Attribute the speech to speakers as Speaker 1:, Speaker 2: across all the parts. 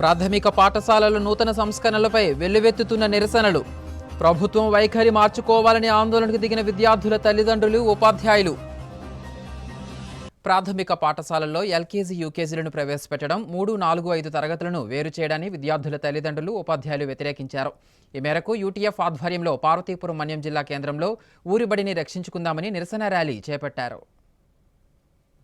Speaker 1: ప్రాథమిక పాఠశాలల నూతన సంస్కరణలపై వెల్లువెత్తుతున్న నిరసనలు. ప్రభుత్వం వైఖరి మార్చుకోవాలని ఆందోళనకు దిగిన విద్యార్థుల తల్లిదండ్రులు ఉపాధ్యాయులు. ప్రాథమిక పాఠశాలల్లో ఎల్కేజీ యూకేజీలను ప్రవేశపెట్టడం మూడు నాలుగు ఐదు తరగతులను వేరు చేయడాన్ని విద్యార్థుల తల్లిదండ్రులు ఉపాధ్యాయులు వ్యతిరేకించారు. ఈ మేరకు యూటీఎఫ్ ఆధ్వర్యంలో పార్వతీపురం మన్యం జిల్లా కేంద్రంలో ఊరిబడిని రక్షించుకుందామని నిరసన ర్యాలీ చేపట్టారు.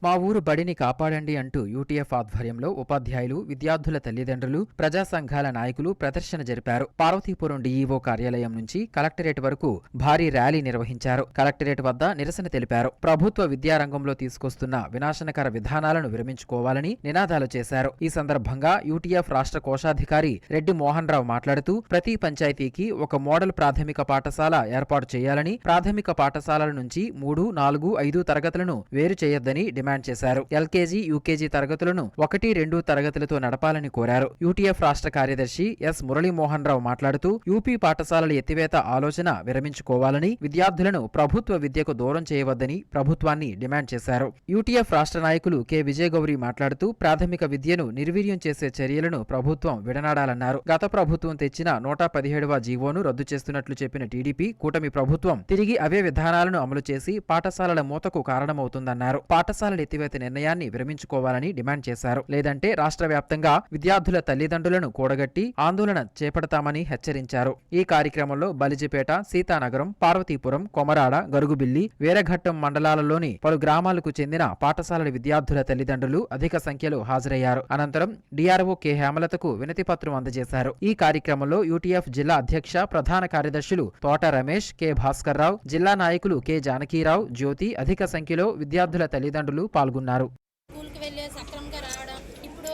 Speaker 1: మా ఊరు బడిని కాపాడండి అంటూ యూటీఎఫ్ ఆధ్వర్యంలో ఉపాధ్యాయులు విద్యార్థుల తల్లిదండ్రులు ప్రజా సంఘాల నాయకులు ప్రదర్శన జరిపారు. పార్వతీపురం డీఈఓ కార్యాలయం నుంచి కలెక్టరేట్ వరకు భారీ ర్యాలీ నిర్వహించారు. కలెక్టరేట్ వద్ద నిరసన తెలిపారు. ప్రభుత్వ విద్యారంగంలో తీసుకొస్తున్న వినాశనకర విధానాలను విరమించుకోవాలని నినాదాలు చేశారు. ఈ సందర్భంగా యూటీఎఫ్ రాష్ట్ర కోశాధికారి రెడ్డి మోహన్ రావు మాట్లాడుతూ ప్రతి పంచాయతీకి ఒక మోడల్ ప్రాథమిక పాఠశాల ఏర్పాటు చేయాలని ప్రాథమిక పాఠశాలల నుంచి మూడు నాలుగు ఐదు తరగతులను వేరు చేయొద్దని డిమాండ్ చేశారు. ఎల్కేజీ యూకేజీ తరగతులను ఒకటి రెండు తరగతులతో నడపాలని కోరారు. యూటీఎఫ్ రాష్ట్ర కార్యదర్శి ఎస్. మురళీమోహన్ రావు మాట్లాడుతూ యూపీ పాఠశాలల ఎత్తివేత ఆలోచన విరమించుకోవాలని విద్యార్థులను ప్రభుత్వ విద్యకు దూరం చేయవద్దని ప్రభుత్వాన్ని డిమాండ్ చేశారు. యూటీఎఫ్ రాష్ట్ర నాయకులు కె. విజయగౌరి మాట్లాడుతూ ప్రాథమిక విద్యను నిర్వీర్యం చేసే చర్యలను ప్రభుత్వం విడనాడాలన్నారు. గత ప్రభుత్వం తెచ్చిన నూట పదిహేడవ జీవోను రద్దు చేస్తున్నట్లు చెప్పిన టీడీపీ కూటమి ప్రభుత్వం తిరిగి అవే విధానాలను అమలు చేసి పాఠశాలల మూతకు కారణమవుతుందన్నారు. పాఠశాలల ఎత్తివేత నిర్ణయాన్ని విరమించుకోవాలని డిమాండ్ చేశారు. లేదంటే రాష్ట్ర వ్యాప్తంగా విద్యార్థుల తల్లిదండ్రులను కూడగట్టి ఆందోళన చేపడతామని హెచ్చరించారు. ఈ కార్యక్రమంలో బలిజిపేట సీతానగరం పార్వతీపురం కొమరాడ గరుగుబిల్లి వీరఘట్టం మండలాలలోని పలు గ్రామాలకు చెందిన పాఠశాలల విద్యార్థుల తల్లిదండ్రులు అధిక సంఖ్యలో హాజరయ్యారు. అనంతరం డిఆర్ఓ కె. హేమలతకు వినతిపత్రం అందజేశారు. ఈ కార్యక్రమంలో యూటీఎఫ్ జిల్లా అధ్యక్ష ప్రధాన కార్యదర్శులు తోట రమేష్ కె. భాస్కర్ రావు జిల్లా నాయకులు కె. జానకీరావు జ్యోతి అధిక సంఖ్యలో విద్యార్థుల తల్లిదండ్రులు పాల్గొన్నారు.
Speaker 2: స్కూల్కి వెళ్ళే సక్రమంగా రావడం ఇప్పుడు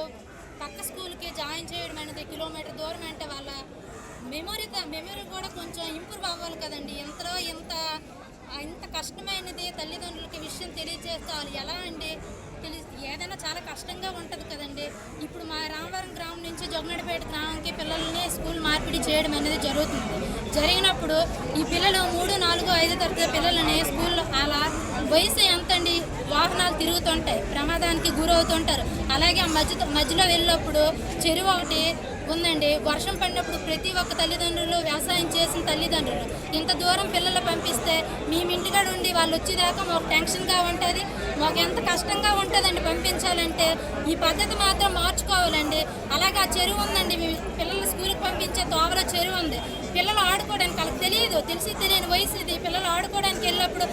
Speaker 2: పక్క స్కూల్కి జాయిన్ చేయడం అనేది కిలోమీటర్ దూరం అంటే వాళ్ళ మెమొరీ మెమొరీ కూడా కొంచెం ఇంప్రూవ్ అవ్వాలి కదండి. ఎంతలో ఎంత ఇంత కష్టమైనది తల్లిదండ్రులకి విషయం తెలియజేస్తే వాళ్ళు ఎలా అండి? తెలి ఏదైనా చాలా కష్టంగా ఉంటుంది కదండి. ఇప్పుడు మా రామవరం గ్రామం నుంచి జొన్నడిపేట గ్రామంకి పిల్లల్ని స్కూల్ మార్పిడి చేయడం అనేది జరుగుతుంది. జరిగినప్పుడు ఈ పిల్లలు మూడు నాలుగు ఐదు తరగతి పిల్లలని స్కూల్లో అలా వయసు ఎంత అండి వాహన తిరుగుతుంటాయి ప్రమాదానికి గురవుతుంటారు. అలాగే ఆ మధ్య మధ్యలో వెళ్ళినప్పుడు చెరువు ఒకటి ఉందండి. వర్షం పడినప్పుడు ప్రతి ఒక్క తల్లిదండ్రులు వ్యవసాయం చేసిన తల్లిదండ్రులు. ఇంత దూరం పిల్లలు పంపిస్తే మేము ఇంటికాడ ఉండి వాళ్ళు వచ్చేదాకా మాకు టెన్షన్గా ఉంటుంది మాకు ఎంత కష్టంగా ఉంటుందండి పంపించాలంటే. ఈ పద్ధతి మాత్రం మార్చుకోవాలండి. అలాగే ఆ చెరువు ఉందండి మీ పిల్లలు తోవలో చెరువు ఉంది. పిల్లలు ఆడుకోవడానికి వాళ్ళకి తెలియదు. తెలిసి తెలియని వయసు ఇది. పిల్లలు ఆడుకోవడానికి వెళ్ళినప్పుడు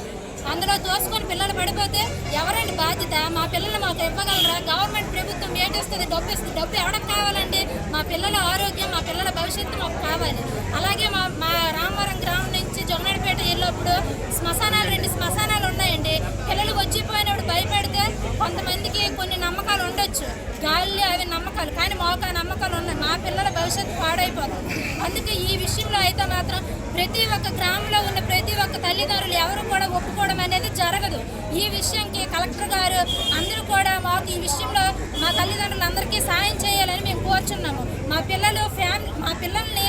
Speaker 2: అందులో తోసుకొని పిల్లలు పడిపోతే ఎవరండి బాధ్యత? మా పిల్లలు మాకు ఇవ్వగలరా? గవర్నమెంట్ ప్రభుత్వం ఏటేస్తుంది? డబ్బు ఇస్తుంది. డబ్బు ఎవరికి కావాలండి? మా పిల్లల ఆరోగ్యం మా పిల్లల భవిష్యత్తు మాకు కావాలి. అలాగే మా మా రామవరం గ్రామం నుంచి జొన్నడిపేట వెళ్ళినప్పుడు శ్మశానాలు రెండు శ్మశానాలు ఉన్నాయండి పిల్లలు వచ్చిపోయినప్పుడు భయపెడితే కొంతమందికి కొన్ని నమ్మకాలు ఉండొచ్చు గాలి అవి నమ్మకాలు కానీ మాకు ఆ నమ్మకాలు ఉన్నాయి మా పిల్లల భవిష్యత్తు పాడైపోతుంది అందుకే ఈ విషయంలో అయితే మాత్రం ప్రతి ఒక్క గ్రామంలో ఉన్న ప్రతి ఒక్క తల్లిదండ్రులు ఎవరు కూడా ఒప్పుకోవడం అనేది జరగదు. ఈ విషయంకి కలెక్టర్ గారు అందరూ కూడా మాకు ఈ విషయంలో మా తల్లిదండ్రులందరికీ సాయం చేయాలని మేము కోరుచున్నాము. మా పిల్లలు ఫ్యామిలీ మా పిల్లల్ని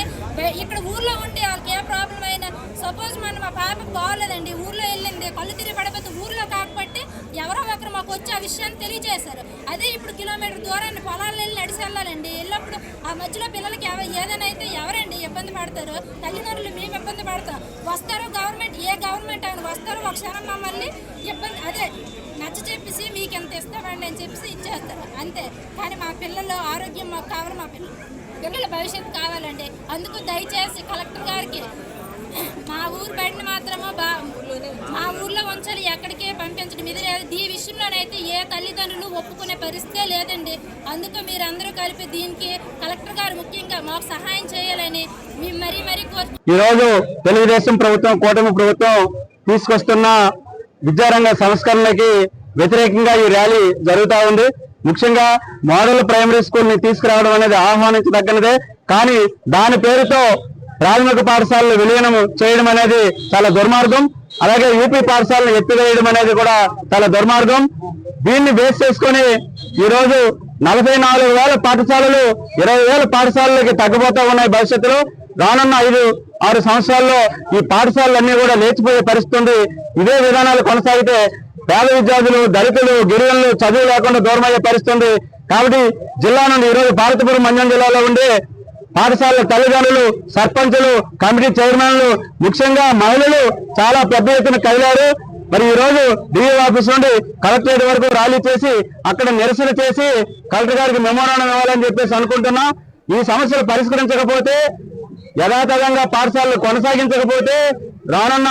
Speaker 2: ఇక్కడ ఊర్లో ఉంటే వాళ్ళకి ఏ ప్రాబ్లం అయినా సపోజ్ మన మా పాపకు బాగోలేదండి ఊర్లో వెళ్ళింది కళ్ళు తిరిగి పడిపోతే ఊర్లో కాకపోతే ఎవరో ఒకరు మాకు వచ్చి ఆ విషయాన్ని తెలియజేశారు. అదే ఇప్పుడు కిలోమీటర్ దూరాన్ని పొలాలు వెళ్ళి నడిచి వెళ్ళాలండి. వెళ్ళినప్పుడు ఆ మధ్యలో పిల్లలకి ఏదైనా అయితే ఎవరండి ఇబ్బంది పడతారు? తల్లిదండ్రులు మేము ఇబ్బంది పడతాం. వస్తారు గవర్నమెంట్ ఏ గవర్నమెంట్ ఆయన వస్తారు ఒక క్షణం మమ్మల్ని ఇబ్బంది అదే నచ్చ చెప్పేసి మీకు ఎంత ఇస్తామండి అని చెప్పేసి ఇచ్చేస్తారు. అంతే. కానీ మా పిల్లలు ఆరోగ్యం మాకు కావాలి మా పిల్లలు. పిల్లల భవిష్యత్తు కావాలండి. అందుకు దయచేసి కలెక్టర్ గారికి మా ఊరు బడిని మాత్రము బా మా ఊర్లో ఉంచాలి ఎక్కడికి పంపించడం. ఇది లేదు ఈ విషయంలోనైతే ఏ తల్లిదండ్రులు ఒప్పుకునే పరిస్థితే లేదండి. అందుకు మీరందరూ కలిపి దీనికి కలెక్టర్ గారు ముఖ్యంగా మాకు సహాయం చేయాలని మేము మరీ మరీ కోరు
Speaker 3: ఈరోజు తెలుగుదేశం ప్రభుత్వం కూటమి ప్రభుత్వం తీసుకొస్తున్న విద్యారంగ సంస్కరణలకి వ్యతిరేకంగా ఈ ర్యాలీ జరుగుతూ ఉంది. ముఖ్యంగా మోడల్ ప్రైమరీ స్కూల్ని తీసుకురావడం అనేది ఆహ్వానించదగ్గనదే. కానీ దాని పేరుతో ప్రాథమిక పాఠశాలలు విలీనం చేయడం అనేది చాలా దుర్మార్గం. అలాగే యూపీ పాఠశాలను ఎత్తివేయడం అనేది కూడా చాలా దుర్మార్గం. దీన్ని బేస్ చేసుకొని ఈ రోజు నలభై నాలుగు వేల పాఠశాలలు ఇరవై వేల పాఠశాలలకి తగ్గిపోతా ఉన్నాయి భవిష్యత్తులో. రానున్న ఐదు ఆరు సంవత్సరాల్లో ఈ పాఠశాలలన్నీ కూడా లేచిపోయే పరిస్థితి ఉంది. ఇదే విధానాలు కొనసాగితే పేద విద్యార్థులు దళితులు గిరిజనులు చదువు లేకుండా దూరమయ్యే పరిస్థితి ఉంది. కాబట్టి జిల్లా నుండి ఈరోజు భారతపురం మంజం జిల్లాలో ఉండే పాఠశాలల తల్లిదండ్రులు సర్పంచులు కమిటీ చైర్మన్లు ముఖ్యంగా మహిళలు చాలా పెద్ద ఎత్తున కదిలారు. మరి ఈ రోజు డిఓ ఆఫీస్ నుండి కలెక్టరేట్ వరకు ర్యాలీ చేసి అక్కడ నిరసన చేసి కలెక్టర్ గారికి మెమోరాండం ఇవ్వాలని చెప్పేసి అనుకుంటున్నాం. ఈ సమస్యలు పరిష్కరించకపోతే యథాతథంగా పాఠశాలలు కొనసాగించకపోతే రానున్న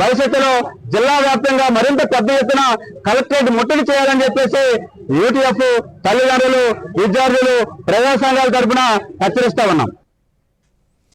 Speaker 3: భవిష్యత్తులో జిల్లా వ్యాప్తంగా మరింత పెద్ద ఎత్తున కలెక్టరేట్ ముట్టడి చేయాలని చెప్పేసి యూటీఎఫ్ తల్లిదండ్రులు విద్యార్థులు ప్రజా సంఘాల తరఫున హెచ్చరిస్తా ఉన్నాం.